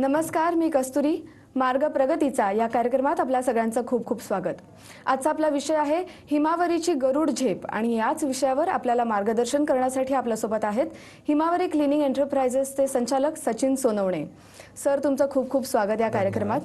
नमस्कार मी कस्तुरी. मार्ग प्रगतीचा या कार्यक्रमात आपल्या सगळ्यांचं खूप खूप स्वागत. आजचा आपला विषय आहे हिमावरीची गरुड झेप आणि याच विषयावर आपल्याला मार्गदर्शन करण्यासाठी आपल्यासोबत आहेत हिमावरी क्लिनिंग एंटरप्राइजेसचे संचालक सचिन सोनवणे. सर तुमचं खूप खूप स्वागत या कार्यक्रमात.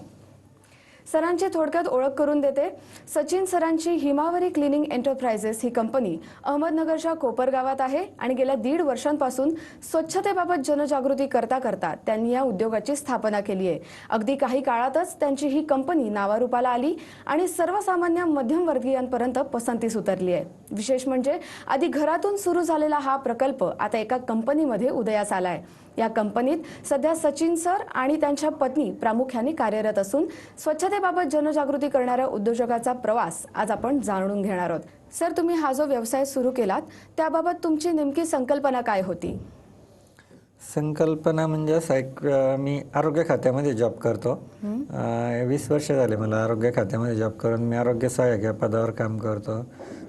सरांची थोडक्यात ओळख करून देते. सचिन सरांची हिमावरी क्लिनिंग एंटरप्राइजेस ही कंपनी अहमदनगरच्या कोपरगावात आहे आणि गेल्या दीड वर्षांपासून स्वच्छतेबाबत जनजागृती करता करता त्यांनी या उद्योगाची स्थापना केली आहे. अगदी काही काळातच त्यांची ही कंपनी नावारूपाला आली आणि सर्वसामान्य मध्यमवर्गीयांपर्यंत पसंतीस उतरली आहे. विशेष म्हणजे आधी घरातून सुरू झालेला हा प्रकल्प आता एका कंपनीमध्ये उदयास आला आहे. या कंपनीत सध्या सचिन सर आणि त्यांच्या पत्नी प्रामुख्याने कार्यरत असून स्वच्छतेबाबत जनजागृती करणाऱ्या उद्योजकाचा प्रवास आज आपण जाणून घेणार आहोत. सर तुम्ही हा जो व्यवसाय सुरू केलात त्याबाबत तुमची नेमकी संकल्पना काय होती? संकल्पना म्हणजे असं एक मी आरोग्य खात्यामध्ये जॉब करतो. वीस वर्ष झाले मला आरोग्य खात्यामध्ये जॉब करून मी आरोग्य सहाय्यक या पदावर काम करतो.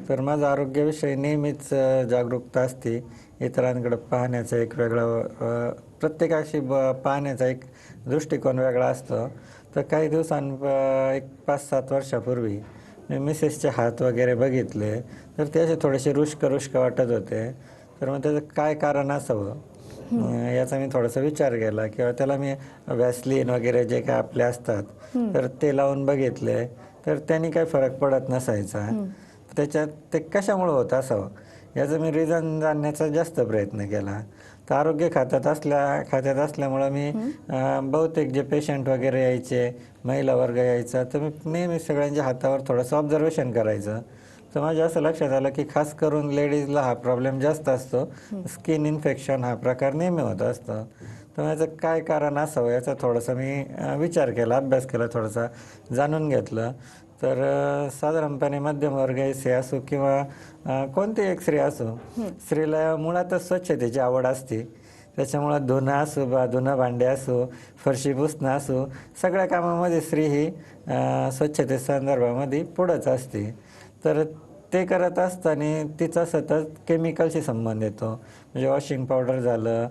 तर माझा आरोग्याविषयी नेहमीच जागरूकता असते. इतरांकडे पाहण्याचा एक वेगळा प्रत्येकाशी ब पाहण्याचा एक दृष्टिकोन वेगळा असतो. तर काही दिवसां एक पाच सात वर्षापूर्वी मी मिसेसचे हात वगैरे बघितले. तर ते असे थोडेसे रुष्क रुष्क वाटत होते. तर मग त्याचं काय कारण असावं? याचा मी थोडासा विचार केला किंवा त्याला मी व्हॅसलिन वगैरे जे काय आपले असतात तर ते लावून बघितले. तर त्यांनी काही फरक पडत नसायचा. त्याच्यात ते कशामुळे होत असावं याचं मी रिझन जाणण्याचा जास्त प्रयत्न केला. तर आरोग्य खात्यात असल्या खात्यात असल्यामुळं मी अं, बहुतेक जे पेशंट वगैरे यायचे महिला वर्ग यायचा तर मी नेहमी सगळ्यांच्या हातावर थोडंसं ऑब्झर्वेशन करायचं. तर माझ्या असं लक्षात आलं की खास करून लेडीजला हा प्रॉब्लेम जास्त असतो. स्किन इन्फेक्शन हा प्रकार नेहमी होत असतो. तर याचं काय कारण असावं याचा थोडासा मी अं, विचार केला अभ्यास केला थोडासा जाणून घेतलं. तर साधारणपणे मध्यमवर्ग स्त्री असो किंवा कोणती एक स्त्री असो स्त्रीला मुळातच स्वच्छतेची आवड असते. त्याच्यामुळं धुणं असो बा धुणं भांडे असो फरशी पुसणं असो सगळ्या कामामध्ये स्त्री ही स्वच्छते संदर्भामध्ये पुढंच असते. तर ते करत असताना तिचा सतत केमिकलशी संबंध येतो. म्हणजे वॉशिंग पावडर झालं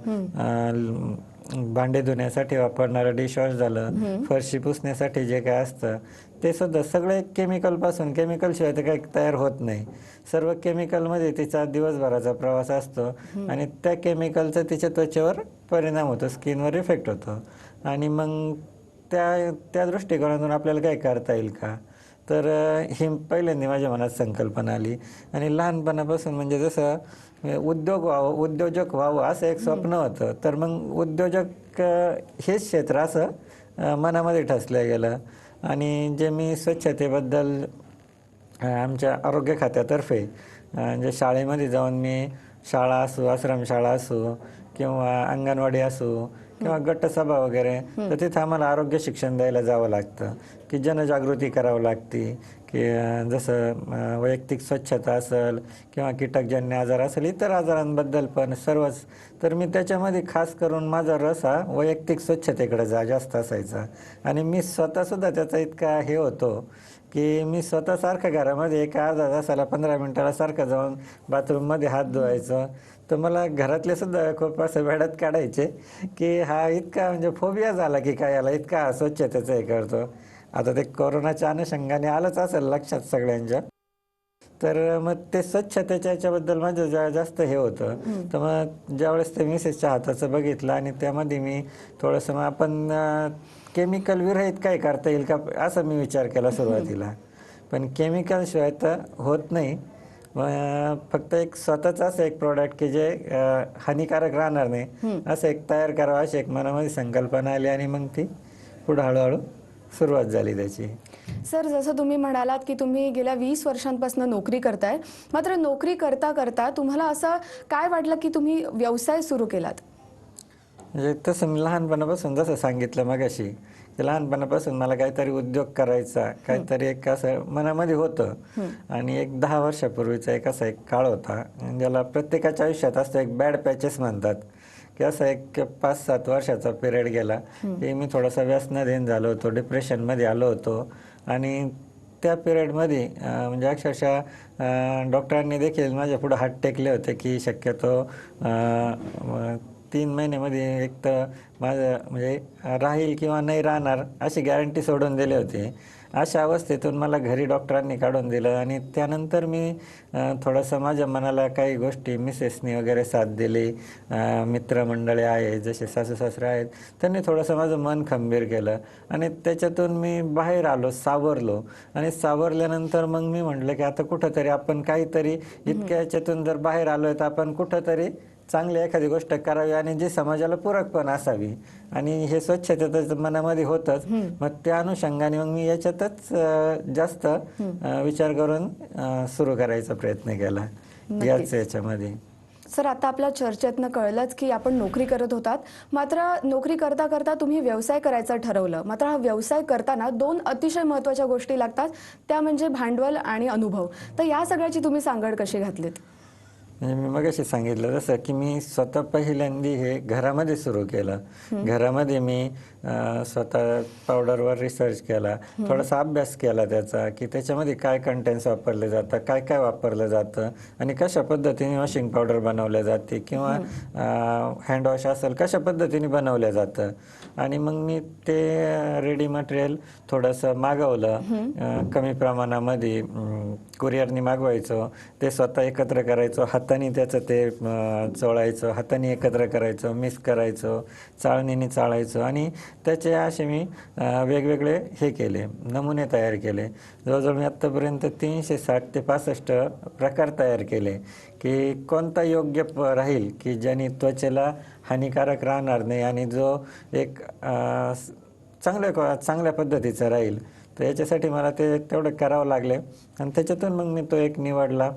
भांडे धुण्यासाठी वापरणारं डिशवॉश झालं फरशी पुसण्यासाठी जे काय असतं ते सुद्धा सगळे केमिकलपासून केमिकलशिवाय ते काही तयार होत नाही. सर्व केमिकलमध्ये तिचा दिवसभराचा प्रवास असतो आणि त्या केमिकलचा तिच्या त्वचेवर परिणाम होतो स्किनवर इफेक्ट होतो. आणि मग त्या त्या दृष्टिकोनातून आपल्याला काय करता येईल का? तर ही पहिल्यांदा माझ्या मनात संकल्पना आली. आणि लहानपणापासून म्हणजे जसं उद्योग व्हावं उद्योजक व्हावं असं एक स्वप्न होतं. तर मग उद्योजक हेच क्षेत्र असं मनामध्ये ठसलं गेलं. आणि जे मी स्वच्छतेबद्दल आमच्या आरोग्य खात्यातर्फे जे म्हणजे शाळेमध्ये जाऊन मी शाळा असू आश्रमशाळा असू किंवा अंगणवाडी असू किंवा गटसभा वगैरे तर तिथं आम्हाला आरोग्य शिक्षण द्यायला जावं लागतं. की जनजागृती करावं लागते. की जसं वैयक्तिक स्वच्छता असेल किंवा कीटकजन्य आजार असेल इतर आजारांबद्दल पण सर्वच. तर मी त्याच्यामध्ये खास करून माझा रस हा वैयक्तिक स्वच्छतेकडे जा जास्त असायचा. आणि मी स्वतःसुद्धा त्याचा इतका हे होतो की मी स्वतः सारखं घरामध्ये एक अर्धा तासाला पंधरा मिनिटाला सारखं जाऊन बाथरूममध्ये हात धुवायचं. तर मला घरातले सुद्धा खूप असं वेड्यात काढायचे की हा इतका म्हणजे फोबिया झाला की काय याला इतका स्वच्छतेचं हे करतो. आता ते कोरोनाच्या अनुषंगाने आलंच असेल लक्षात सगळ्यांच्या. तर मग ते स्वच्छतेच्या याच्याबद्दल माझं जा जास्त हे होतं. तर मग ज्यावेळेस ते मिसेसच्या हाताचं बघितलं आणि त्यामध्ये मी थोडंसं मग आपण केमिकल विरहित काय करता येईल का असं मी विचार केला सुरुवातीला. पण केमिकल शिवाय तर होत नाही. फक्त एक स्वतःच असं एक प्रोडक्ट की जे हानिकारक राहणार नाही. असं एक तयार करावं अशी एक मनामध्ये संकल्पना आली आणि मग ती पुढं हळूहळू सुरुवात झाली त्याची. सर जसं तुम्ही म्हणालात की तुम्ही गेल्या वीस वर्षांपासून नोकरी करताय मात्र नोकरी करता करता तुम्हाला असं काय वाटलं की तुम्ही व्यवसाय सुरू केलात? म्हणजे तसं लहानपणापासून जसं सांगितलं मगाशी की लहानपणापासून मला काहीतरी उद्योग करायचा काहीतरी एक असं मनामध्ये होतं. आणि एक दहा वर्षापूर्वीचा एक असा एक काळ होता ज्याला प्रत्येकाच्या आयुष्यात असतं एक बॅड पॅचेस म्हणतात की असं एक पाच सात वर्षाचा पिरियड गेला की मी थोडासा व्यसनाधीन झालो होतो डिप्रेशनमध्ये आलो होतो. आणि त्या पिरियडमध्ये म्हणजे अक्षरशः डॉक्टरांनी देखील माझ्या पुढे हात टेकले होते की शक्यतो तीन महिन्यामध्ये एक तर माझं म्हणजे राहील किंवा नाही राहणार अशी गॅरंटी सोडून दिली होती. अशा अवस्थेतून मला घरी डॉक्टरांनी काढून दिलं आणि त्यानंतर मी थोडंसं माझ्या मनाला काही गोष्टी मिसेसनी वगैरे साथ दिली. मित्रमंडळी आहे जसे सासू सासरे आहेत त्यांनी थोडंसं माझं मन खंबीर केलं आणि त्याच्यातून मी बाहेर आलो सावरलो. आणि सावरल्यानंतर मग मी म्हटलं की आता कुठंतरी आपण काहीतरी इतक्या याच्यातून जर बाहेर आलोय तर आपण कुठंतरी चांगली एखादी गोष्ट करावी आणि जी समाजाला पूरक पण असावी. आणि हे स्वच्छतेचं मनामध्ये होतंच मग त्या अनुषंगाने मग मी याच्यातच जास्त विचार करून सुरू करायचा प्रयत्न केला. याच याच्यामध्ये. सर आता आपल्या चर्चेतनं कळलंच की आपण नोकरी करत होतात. मात्र नोकरी करता करता तुम्ही व्यवसाय करायचं ठरवलं. मात्र हा व्यवसाय करताना दोन अतिशय महत्त्वाच्या गोष्टी लागतात. त्या म्हणजे भांडवल आणि अनुभव. तर या सगळ्याची तुम्ही सांगड कशी घातलीत? म्हणजे मी मगाशी सांगितलं जसं की मी स्वतः पहिल्यांदी हे घरामध्ये सुरू केलं. घरामध्ये मी स्वतः पावडरवर रिसर्च केला. थोडासा अभ्यास केला त्याचा की त्याच्यामध्ये काय कंटेंट्स वापरले जातात काय काय वापरलं जातं आणि कशा पद्धतीने वॉशिंग पावडर बनवल्या जाते किंवा हँडवॉश असेल कशा पद्धतीने बनवलं जातं. आणि मग मी ते रेडी मटेरियल थोडंसं मागवलं कमी प्रमाणामध्ये कुरिअरनी मागवायचो ते स्वतः एकत्र करायचो हाताने त्याचं ते चोळायचं हाताने एकत्र करायचं मिक्स करायचं चाळणीने चाळायचं आणि त्याचे असे मी वेगवेगळे हे केले नमुने तयार केले. जवळजवळ मी आत्तापर्यंत तीनशे साठ ते पासष्ट प्रकार तयार केले की कोणता योग्य प राहील की ज्याने त्वचेला हानिकारक राहणार नाही आणि जो एक चांगल्या चांगल्या पद्धतीचा राहील तर याच्यासाठी मला ते तेवढं करावं लागले. आणि त्याच्यातून मग मी तो एक निवडला.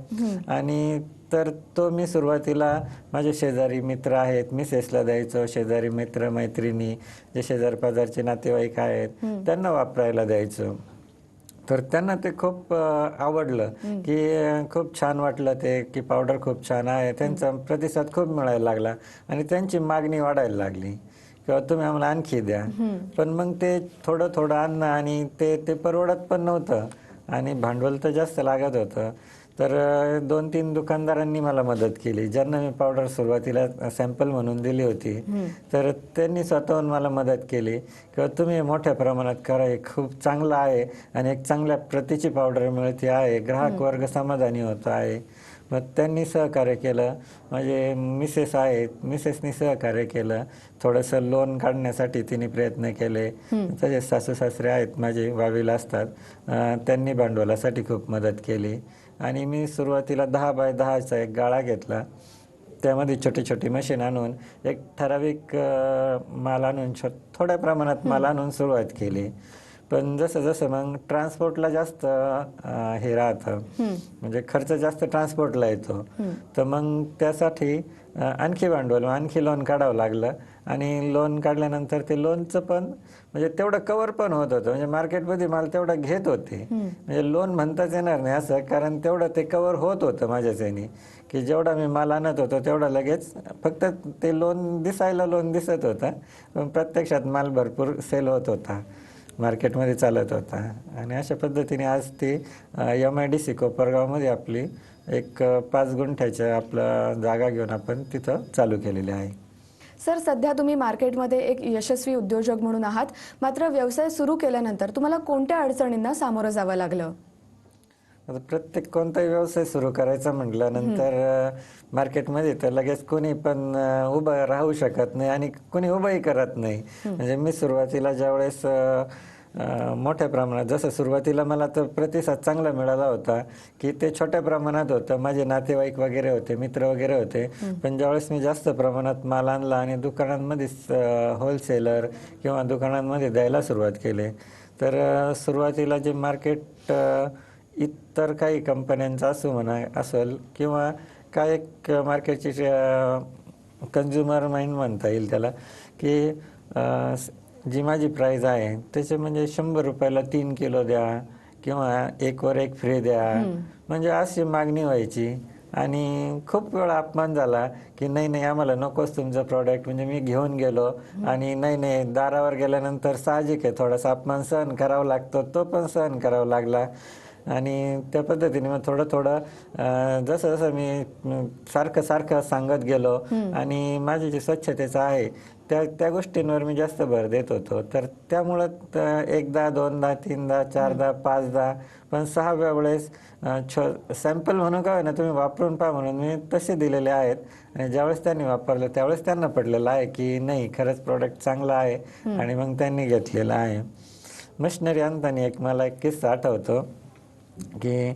आणि तर तो मी सुरुवातीला माझे शेजारी मित्र आहेत. मिसेसला द्यायचो शेजारी मित्र मैत्रिणी जे शेजार पाजारचे नातेवाईक आहेत त्यांना वापरायला द्यायचो. तर त्यांना ते खूप आवडलं की खूप छान वाटलं ते की पावडर खूप छान आहे. त्यांचा प्रतिसाद खूप मिळायला लागला आणि त्यांची मागणी वाढायला लागली. किंवा तुम्ही आम्हाला आणखी द्या. पण मग ते थोडं थोडं आणणं आणि ते ते परवडत पण नव्हतं. आणि भांडवल तर जास्त लागत होतं. तर दोन तीन दुकानदारांनी मला मदत केली. ज्यांना मी पावडर सुरुवातीला सॅम्पल म्हणून दिली होती. तर त्यांनी स्वतःहून मला मदत केली. किंवा तुम्ही मोठ्या प्रमाणात करा. हे खूप चांगलं आहे. आणि एक चांगल्या प्रतीची पावडर मिळते आहे. ग्राहक वर्ग समाधानी होत आहे. मग त्यांनी सहकार्य केलं. म्हणजे मिसेस आहेत मिसेसनी सहकार्य केलं. थोडंसं लोन काढण्यासाठी तिने प्रयत्न केले. तसेच सासू सासरे आहेत माझे वावीला असतात. त्यांनी भांडवलासाठी खूप मदत केली. आणि मी सुरुवातीला दहा बाय दहाचा एक गाळा घेतला. त्यामध्ये छोटी छोटी मशीन आणून एक ठराविक माल आणून छो थोड्या प्रमाणात माल आणून सुरुवात केली. पण जसं जसं मग ट्रान्सपोर्टला जास्त हे राहतं. म्हणजे खर्च जास्त ट्रान्सपोर्टला येतो. तर मग त्यासाठी आणखी भांडवल आणखी लोन काढावं लागलं. आणि लोन काढल्यानंतर ते लोनचं पण म्हणजे तेवढं कवर पण होत होतं. म्हणजे मार्केटमध्ये माल तेवढा घेत होते. म्हणजे लोन म्हणताच येणार नाही असं कारण तेवढं ते कवर होत होतं माझ्याच्याने. की जेवढा मी माल आणत होतो तेवढा लगेच फक्त ते लोन दिसायला लोन दिसत होता. पण प्रत्यक्षात माल भरपूर सेल होत होता. मार्केटमध्ये चालत होता. आणि अशा पद्धतीने आज ती एम आय डी सी कोपरगावमध्ये आपली एक पाच गुंठ्याच्या आपला जागा घेऊन आपण तिथं चालू केलेली आहे. सर सध्या तुम्ही मार्केटमध्ये एक यशस्वी उद्योजक म्हणून आहात. मात्र व्यवसाय सुरू केल्यानंतर तुम्हाला कोणत्या अडचणींना सामोरं जावं लागलं? आता प्रत्येक कोणताही व्यवसाय सुरू करायचा म्हटल्यानंतर मार्केटमध्ये तर लगेच कोणी पण उभं राहू शकत नाही आणि कोणी उभंही करत नाही. म्हणजे मी सुरुवातीला ज्यावेळेस मोठ्या प्रमाणात जसं सुरुवातीला मला तर प्रतिसाद चांगला मिळाला होता की ते छोट्या प्रमाणात होतं. माझे नातेवाईक वगैरे होते मित्र वगैरे होते. पण ज्यावेळेस मी जास्त प्रमाणात माल आणला आणि दुकानांमध्ये होलसेलर किंवा दुकानांमध्ये द्यायला सुरुवात केली तर सुरुवातीला जे मार्केट इतर काही कंपन्यांचा असो म्हणा असेल किंवा काय एक मार्केटची कन्झ्युमर माइंड म्हणता येईल त्याला की जी माझी प्राईज आहे त्याचे म्हणजे शंभर रुपयाला तीन किलो द्या किंवा एक वर एक फ्री द्या. म्हणजे अशी मागणी व्हायची आणि खूप वेळा अपमान झाला की नाही नाही आम्हाला नकोच तुमचं प्रॉडक्ट म्हणजे मी घेऊन गेलो आणि नाही नाही दारावर गेल्यानंतर साहजिक आहे थोडासा अपमान सहन करावा लागतो तो पण सहन करावा लागला. आणि त्या पद्धतीने मग थोडं थोडं जसं जसं मी सारखं सारखं सांगत गेलो आणि माझी जी स्वच्छतेचं आहे त्या त्या गोष्टींवर मी जास्त भर देत होतो. तर त्यामुळं एकदा दोनदा तीनदा चारदा पाचदा पण सहाव्या वेळेस छो सॅम्पल म्हणून काय ना तुम्ही वापरून पहा म्हणून मी तसे दिलेले आहेत. आणि ज्यावेळेस त्यांनी वापरलं त्यावेळेस त्यांना पडलेलं आहे की नाही खरंच प्रोडक्ट चांगलं आहे आणि मग त्यांनी घेतलेलं आहे. मशिनरी आणताना एक मला एक किस्सा आठवतो. की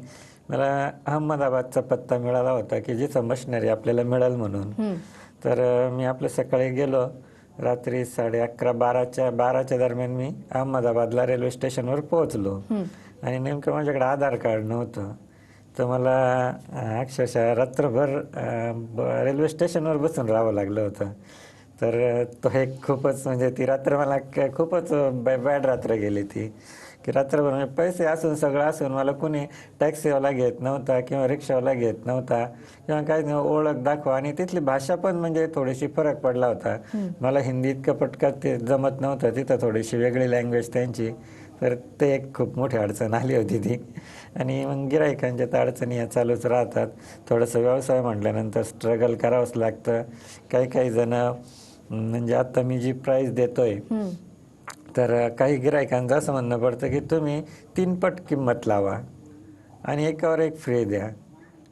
मला अहमदाबादचा पत्ता मिळाला होता की जिथं मशिनरी आपल्याला मिळेल म्हणून. तर मी आपलं सकाळी गेलो. रात्री साडे अकरा बाराच्या बाराच्या दरम्यान मी अहमदाबादला रेल्वे स्टेशनवर पोहोचलो. आणि नेमकं माझ्याकडे आधार कार्ड नव्हतं. तर मला अक्षरशः रात्रभर रेल्वे स्टेशनवर बसून राहावं लागलं होतं. तर तो एक खूपच म्हणजे ती रात्र मला खूपच बॅड रात्र गेली ती. की रात्रभर म्हणजे पैसे असून सगळं असून मला कुणी टॅक्सीवाला घेत नव्हता किंवा रिक्षावाला घेत नव्हता किंवा काही नाही ओळख दाखवा. आणि तिथली भाषा पण म्हणजे थोडीशी फरक पडला होता. मला हिंदी इतकं पटकन ते जमत नव्हतं. तिथं थोडीशी वेगळी लँग्वेज त्यांची. तर ते एक खूप मोठी अडचण आली होती ती. आणि मग गिरायकांच्या तर अडचणी या चालूच राहतात. थोडंसं व्यवसाय म्हटल्यानंतर स्ट्रगल करावंच लागतं. काही काही जण म्हणजे आता मी जी प्राईस देतोय तर काही गिरायकांचं असं म्हणणं पडतं की तुम्ही तीनपट किंमत लावा आणि एकावर एक फ्री द्या.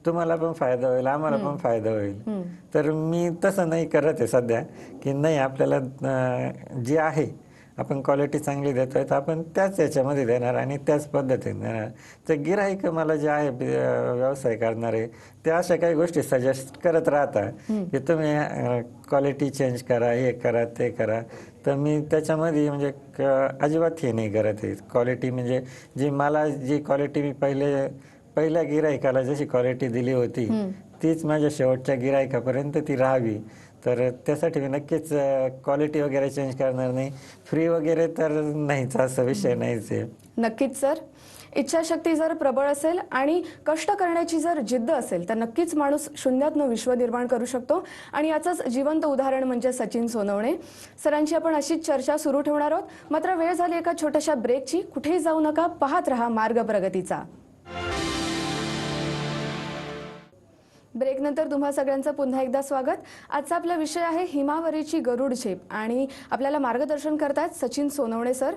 तुम्हाला पण फायदा होईल आम्हाला पण फायदा होईल. तर मी तसं नाही करत आहे सध्या की नाही आपल्याला जे आहे आपण क्वालिटी चांगली देतोय तर आपण त्याच याच्यामध्ये देणार आणि त्याच पद्धतीने देणार. तर गिराईक मला जे आहे व्यवसाय करणारे ते अशा काही गोष्टी सजेस्ट करत राहतात की तुम्ही क्वालिटी चेंज करा हे करा ते करा. तर मी त्याच्यामध्ये म्हणजे अजिबात हे नाही करत आहे. क्वालिटी म्हणजे जी मला जी क्वालिटी मी पहिले पहिल्या गिरायकाला जशी क्वालिटी दिली होती तीच माझ्या शेवटच्या गिरायकापर्यंत ती राहावी. तर त्यासाठी मी नक्कीच क्वालिटी वगैरे चेंज करणार नाही. फ्री वगैरे तर नाहीच असा विषय नाहीच आहे. नक्कीच सर इच्छाशक्ती जर प्रबळ असेल आणि कष्ट करण्याची जर जिद्द असेल तर नक्कीच माणूस शून्यातनं विश्व निर्माण करू शकतो. आणि याचंच जिवंत उदाहरण म्हणजे सचिन सोनवणे. सरांची आपण अशीच चर्चा सुरू ठेवणार आहोत. मात्र वेळ झाली एका छोट्याशा ब्रेकची कुठेही जाऊ नका. पाहत रहा मार्ग प्रगतीचा. ब्रेकनंतर तुम्हा सगळ्यांचं पुन्हा एकदा स्वागत. आजचा आपला विषय आहे हिमावरीची गरुड झेप आणि आपल्याला मार्गदर्शन करतायत सचिन सोनवणे सर.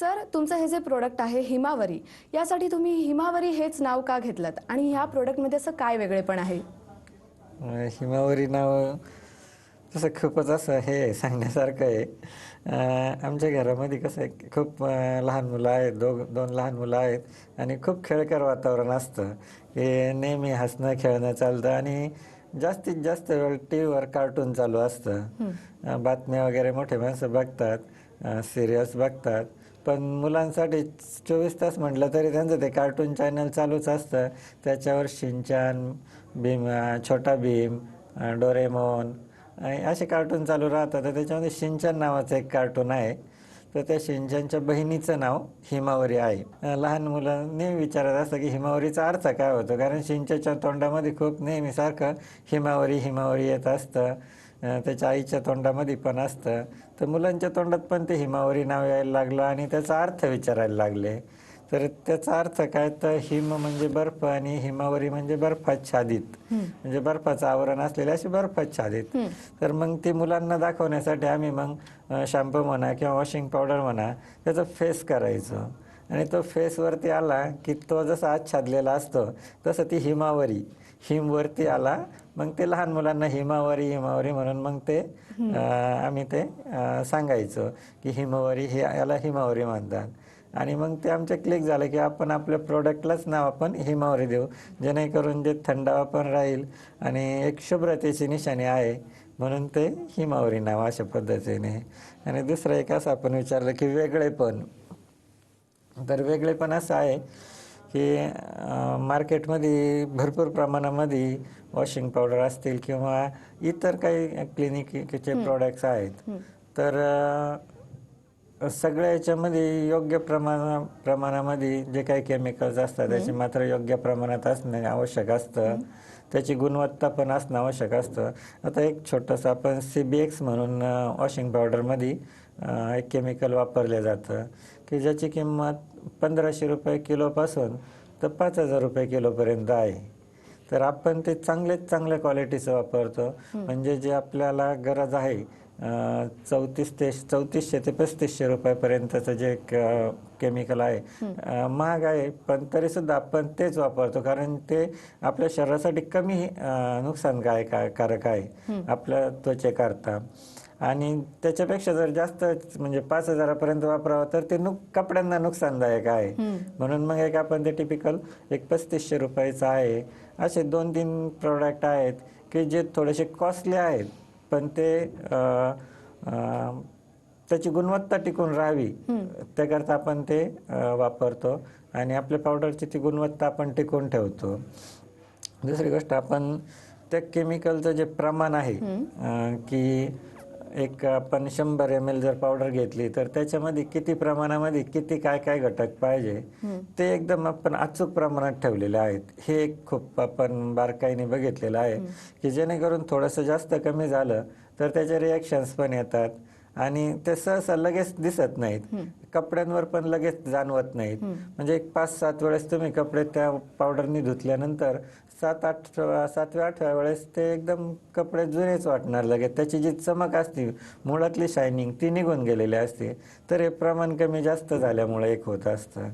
सर तुमचं हे जे प्रोडक्ट आहे हिमावरी यासाठी तुम्ही हिमावरी हेच नाव का घेतलं आणि ह्या प्रोडक्टमध्ये असं काय वेगळेपण आहे? हिमावरी नाव तसं खूपच असं हे सांगण्यासारखं आहे. आमच्या घरामध्ये कसं आहे खूप लहान मुलं आहेत दोघ दोन लहान मुलं आहेत आणि खूप खेळकर वातावरण असतं. की नेहमी हसणं खेळणं चालतं आणि जास्तीत जास्त वेळ टी व्हीवर कार्टून चालू असतं. बातम्या वगैरे मोठे माणसं बघतात सिरियल्स बघतात. पण मुलांसाठी चोवीस तास म्हटलं तरी त्यांचं ते कार्टून चॅनल चालूच असतं. त्याच्यावर शिंचान भीम छोटा भीम डोरेमोन आणि असे कार्टून चालू राहतात. तर त्याच्यामध्ये शिंचन नावाचं एक कार्टून आहे. तर त्या शिंचनच्या बहिणीचं नाव हिमावरी आहे. लहान मुलं नेहमी विचारत असतं की हिमावरीचा अर्थ काय होतो? कारण शिंच्याच्या तोंडामध्ये खूप नेहमी सारखं हिमावरी हिमावरी येत असतं. त्याच्या आईच्या तोंडामध्ये पण असतं. तर मुलांच्या तोंडात पण ते हिमावरी नाव यायला लागलं आणि त्याचा अर्थ विचारायला लागले. तर त्याचा अर्थ काय? तर हिम म्हणजे बर्फ आणि हिमावरी म्हणजे बर्फाच्छादित म्हणजे बर्फाचं आवरण असलेले असे बर्फाच्छादित तर मग ते मुलांना दाखवण्यासाठी आम्ही मग शॅम्पू म्हणा किंवा वॉशिंग पावडर म्हणा त्याचं फेस करायचो. आणि तो फेसवरती आला की तो जसा आच्छादलेला असतो तसं ती हिमावरी. हिमवरती आला मग ते लहान मुलांना हिमावरी हिमावरी म्हणून मग ते आम्ही ते सांगायचो की हिमावरी हे याला हिमावरी म्हणतात. आणि मग ते आमच्या क्लिक झालं की आपण आपल्या प्रोडक्टलाच नाव आपण हिमावरी देऊ. जेणेकरून जे थंडावा पण राहील आणि एक शुभ्रतेची निशाणी आहे. म्हणून ते हिमावरी नाव अशा पद्धतीने. आणि दुसरं एक असं आपण विचारलं की वेगळेपण तर वेगळेपण असं आहे की मार्केटमध्ये भरपूर प्रमाणामध्ये वॉशिंग पावडर असतील किंवा इतर काही क्लिनिकचे प्रोडक्ट्स आहेत. तर सगळ्या याच्यामध्ये योग्य प्रमाणा प्रमाणामध्ये जे काही केमिकल्स असतात त्याची मात्र योग्य प्रमाणात असणं आवश्यक असतं. त्याची गुणवत्ता पण असणं आवश्यक असतं. आता एक छोटंसं आपण सी बी एक्स म्हणून वॉशिंग पावडरमध्ये एक केमिकल वापरलं जातं. की ज्याची किंमत पंधराशे रुपये किलोपासून तर पाच हजार रुपये किलोपर्यंत आहे. तर आपण ते चांगलेच चांगल्या क्वालिटीचं वापरतो. म्हणजे जे आपल्याला गरज आहे चौतीस ते चौतीसशे ते पस्तीसशे रुपयापर्यंतचं जे केमिकल आहे महाग आहे पण तरीसुद्धा आपण तेच वापरतो कारण ते आपल्या शरीरासाठी कमी नुकसानकारक कारक आहे आपल्या त्वचेकरता आणि त्याच्यापेक्षा जर जास्त म्हणजे पाच हजारापर्यंत वापरावं तर ते नुक कपड्यांना नुकसानदायक आहे. म्हणून मग एक आपण ते टिपिकल एक पस्तीसशे रुपयाचं आहे. असे दोन तीन प्रोडक्ट आहेत की जे थोडेसे कॉस्टली आहेत. पण ते त्याची गुणवत्ता टिकून राहावी त्याकरता आपण ते वापरतो आणि आपल्या पावडरची ती गुणवत्ता आपण टिकून ठेवतो. दुसरी गोष्ट आपण त्या केमिकलचं जे प्रमाण आहे की एक आपण शंभर एम एल जर पावडर घेतली तर त्याच्यामध्ये किती प्रमाणामध्ये किती काय काय घटक पाहिजे ते एकदम आपण अचूक प्रमाणात ठेवलेले आहेत. हे एक खूप आपण बारकाईने बघितलेलं आहे की जेणेकरून थोडंसं जास्त कमी झालं तर त्याचे रिॲक्शन्स पण येतात. आणि ते सहसा लगेच दिसत नाहीत. कपड्यांवर पण लगेच जाणवत नाहीत. म्हणजे एक पाच सात वेळेस तुम्ही कपडे त्या पावडरनी धुतल्यानंतर सात आठ सातव्या आठव्या वेळेस ते एकदम कपडे जुनेच वाटणार लगेच. त्याची जी चमक असते मुळातली शायनिंग ती निघून गेलेली असते. तर हे प्रमाण कमी जास्त झाल्यामुळे एक होत असतं.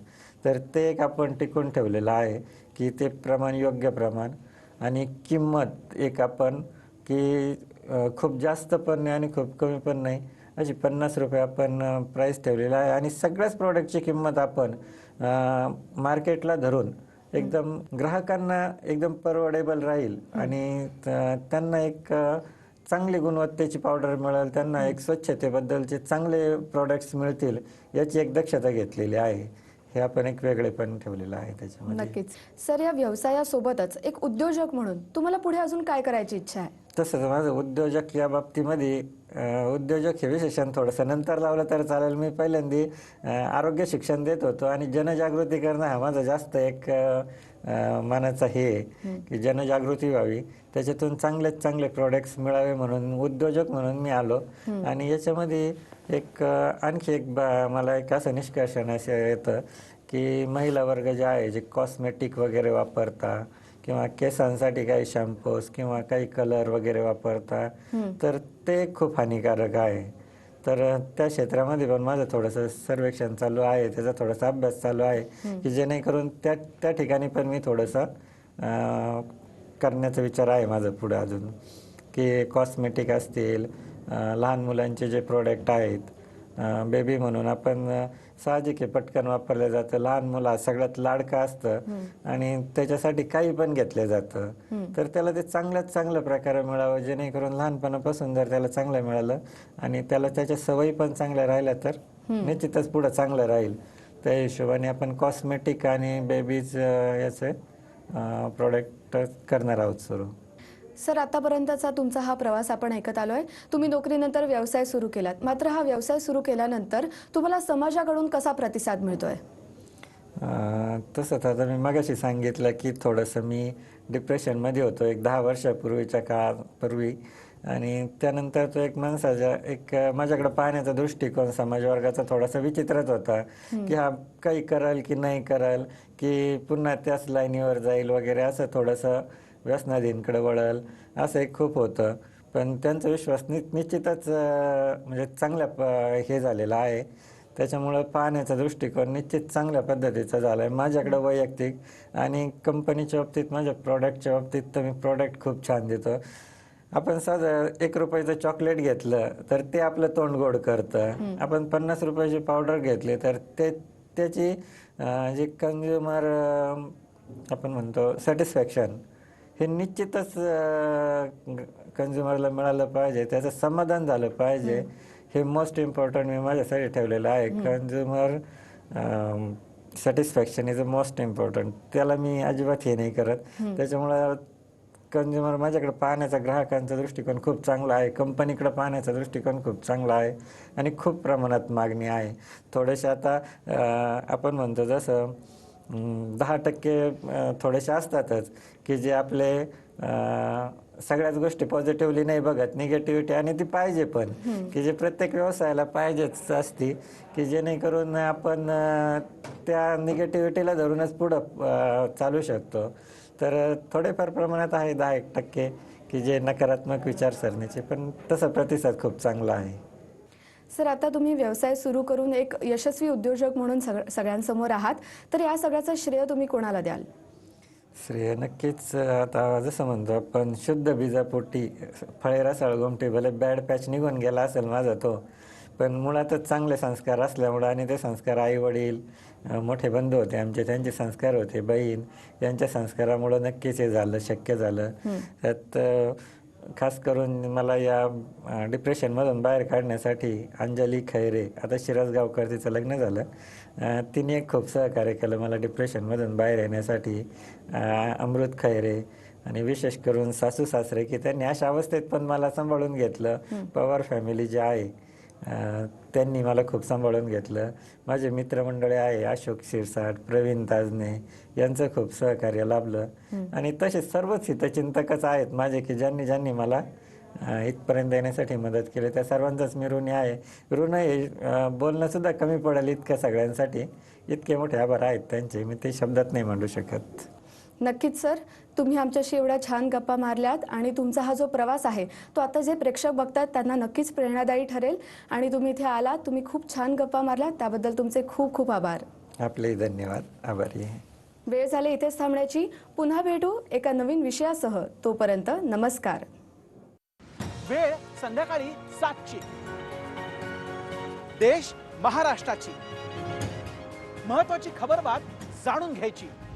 तर ते एक आपण टिकून ठेवलेलं आहे की ते प्रमाण योग्य प्रमाण आणि किंमत एक आपण की खूप जास्त पण नाही आणि खूप कमी पण नाही. अशी पन्नास रुपये आपण प्राईस ठेवलेला आहे. आणि सगळ्याच प्रॉडक्टची किंमत आपण मार्केटला धरून एकदम ग्राहकांना एकदम परवडेबल राहील. आणि त्यांना एक चांगली गुणवत्तेची पावडर मिळेल त्यांना एक स्वच्छतेबद्दलचे चांगले प्रॉडक्ट्स मिळतील याची एक दक्षता घेतलेली आहे. हे आपण एक वेगळेपण ठेवलेलं आहे त्याच्यामध्ये. नक्कीच. सर या व्यवसायासोबतच एक उद्योजक म्हणून तुम्हाला पुढे अजून काय करायची इच्छा आहे? तसंच माझं उद्योजक या बाबतीमध्ये उद्योजक हे विशेषण थोडंसं नंतर लावलं तर चालेल. मी पहिल्यांदा आरोग्य शिक्षण देत होतो आणि जनजागृती करणं हा माझा जास्त एक मानाचा हे की जनजागृती व्हावी. त्याच्यातून चांगलेच चांगले प्रोडक्ट्स मिळावे म्हणून उद्योजक म्हणून मी आलो. आणि याच्यामध्ये एक आणखी एक बा- मला एक असं निष्कर्षण असं येतं की महिला वर्ग जे आहे जे कॉस्मेटिक वगैरे वापरता किंवा केसांसाठी काही शॅम्पूस किंवा काही कलर वगैरे वापरता तर ते खूप हानिकारक आहे. तर त्या क्षेत्रामध्ये पण माझं थोडंसं सर्वेक्षण चालू आहे त्याचा थोडासा अभ्यास चालू आहे की जेणेकरून त्या त्या ठिकाणी पण मी थोडंसं करण्याचा विचार आहे माझं पुढं अजून की कॉस्मेटिक असतील लहान मुलांचे जे प्रोडक्ट आहेत बेबी म्हणून आपण साहजिक आहे पटकन वापरलं जातं. लहान मुला सगळ्यात लाडकं असतं. आणि त्याच्यासाठी काही पण घेतलं जातं. तर त्याला ते चांगल्यात चांगल्या प्रकारे मिळावं. जेणेकरून लहानपणापासून जर त्याला चांगलं मिळालं आणि त्याला त्याच्या सवयी पण चांगल्या राहिल्या तर निश्चितच पुढं चांगलं राहील. त्या हिशोबाने आपण कॉस्मेटिक आणि बेबीज याचे प्रोडक्ट करणार आहोत सुरू. सर आतापर्यंतचा तुमचा हा प्रवास आपण ऐकत आलोय. तुम्ही नोकरीनंतर व्यवसाय सुरू केलात. मात्र हा व्यवसाय सुरू केल्यानंतर तुम्हाला समाजाकडून कसा प्रतिसाद मिळतोय? तसंच आता मी मगाशी सांगितलं की थोडंसं मी डिप्रेशनमध्ये होतो. एक दहा वर्षापूर्वीच्या काळापूर्वी. आणि त्यानंतर तो एक माणसाच्या एक माझ्याकडे पाहण्याचा दृष्टिकोन समाजवर्गाचा थोडासा विचित्रच होता. की हा काही करल की नाही करल की पुन्हा त्याच लाईनीवर जाईल वगैरे असं थोडंसं व्यसनाधीनकडे वळल असं एक खूप होतं. पण त्यांचा विश्वास नि निश्चितच म्हणजे चांगल्या प- हे झालेला आहे. त्याच्यामुळं पाहण्याचा दृष्टिकोन निश्चित चांगल्या पद्धतीचा झाला आहे माझ्याकडं वैयक्तिक आणि कंपनीच्या बाबतीत माझ्या प्रॉडक्टच्या बाबतीत तर मी प्रॉडक्ट खूप छान देतो. आपण साधं एक रुपयाचं चॉकलेट घेतलं तर ते आपलं तोंड गोड करतं. आपण पन्नास रुपयाची पावडर घेतली तर ते त्याची जे कंझ्युमर आपण म्हणतो सॅटिस्फॅक्शन हे निश्चितच कंझ्युमरला मिळालं पाहिजे त्याचं समाधान झालं पाहिजे. हे मोस्ट इम्पॉर्टंट मी माझ्यासाठी ठेवलेलं आहे. Consumer satisfaction is a most important त्याला मी अजिबात हे नाही करत. त्याच्यामुळं कंझ्युमर माझ्याकडे पाहण्याचा ग्राहकांचा दृष्टिकोन खूप चांगला आहे. कंपनीकडे पाहण्याचा दृष्टिकोन खूप चांगला आहे. आणि खूप प्रमाणात मागणी आहे. थोडेसे आता आपण म्हणतो जसं दहा टक्के थोडेसे असतातच की जे आपले सगळ्याच गोष्टी पॉझिटिव्हली नाही बघत निगेटिव्हिटी आणि ती पाहिजे पण. की जे प्रत्येक व्यवसायाला पाहिजेच असती की जेणेकरून आपण त्या निगेटिव्हिटीला धरूनच पुढं चालू शकतो. तर थोडेफार प्रमाणात आहे दहा एक टक्के की जे नकारात्मक विचारसरणीचे पण तसा प्रतिसाद खूप चांगला आहे. सर आता तुम्ही व्यवसाय सुरू करून एक यशस्वी उद्योजक म्हणून सग सगळ्यांसमोर आहात. तर या सगळ्याचं श्रेय तुम्ही कोणाला द्याल? श्रेय नक्कीच आता जसं म्हणतो आपण शुद्ध बीजापोटी फळे रसाळ गोमटे भले बॅड पॅच निघून गेला असेल माझा तो. पण मुळातच चांगले संस्कार असल्यामुळं आणि ते संस्कार आई वडील मोठे बंधू होते आमचे त्यांचे संस्कार होते बहीण यांच्या संस्कारामुळं नक्कीच हे झालं शक्य झालं. त्यात खास करून मला या डिप्रेशनमधून बाहेर काढण्यासाठी अंजली खैरे आता शिरसगावकर तिचं लग्न झालं. तिने एक खूप सहकार्य केलं मला डिप्रेशनमधून बाहेर येण्यासाठी. अमृत खैरे आणि विशेष करून सासू सासरे की त्यांनी अशा अवस्थेत पण मला सांभाळून घेतलं. पवार फॅमिली जे आहे त्यांनी मला खूप सांभाळून घेतलं. माझे मित्रमंडळी आहे अशोक शिरसाट प्रवीण ताजने यांचं खूप सहकार्य लाभलं. आणि तसे सर्वच हितचिंतकच आहेत माझे की ज्यांनी ज्यांनी मला इथपर्यंत येण्यासाठी मदत केली. त्या सर्वांचाच मी ऋणी आहे. ऋण हे अ, बोलणं सुद्धा कमी पडेल इतक्या सगळ्यांसाठी. इतके मोठे आभार आहेत त्यांचे. मी ते शब्दात नाही मांडू शकत. नक्कीच सर. तुम्ही आमच्याशी एवढ्या छान गप्पा मारल्यात आणि तुमचा हा जो प्रवास आहे तो आता जे प्रेक्षक बघतात त्यांना नक्कीच प्रेरणादायी ठरेल. आणि तुम्ही इथे आलात तुम्ही खूप छान गप्पा मारल्यात त्याबद्दल तुमचे खूप खूप आभार. आपलेही धन्यवाद. आभारी आहे. वेळ झाली इथेच थांबण्याची. पुन्हा भेटू एका नवीन विषयासह. तोपर्यंत नमस्कार. वेळ संध्याकाळी सातची. देश महाराष्ट्राची. महत्वाची खबरबात जाणून घ्यायची.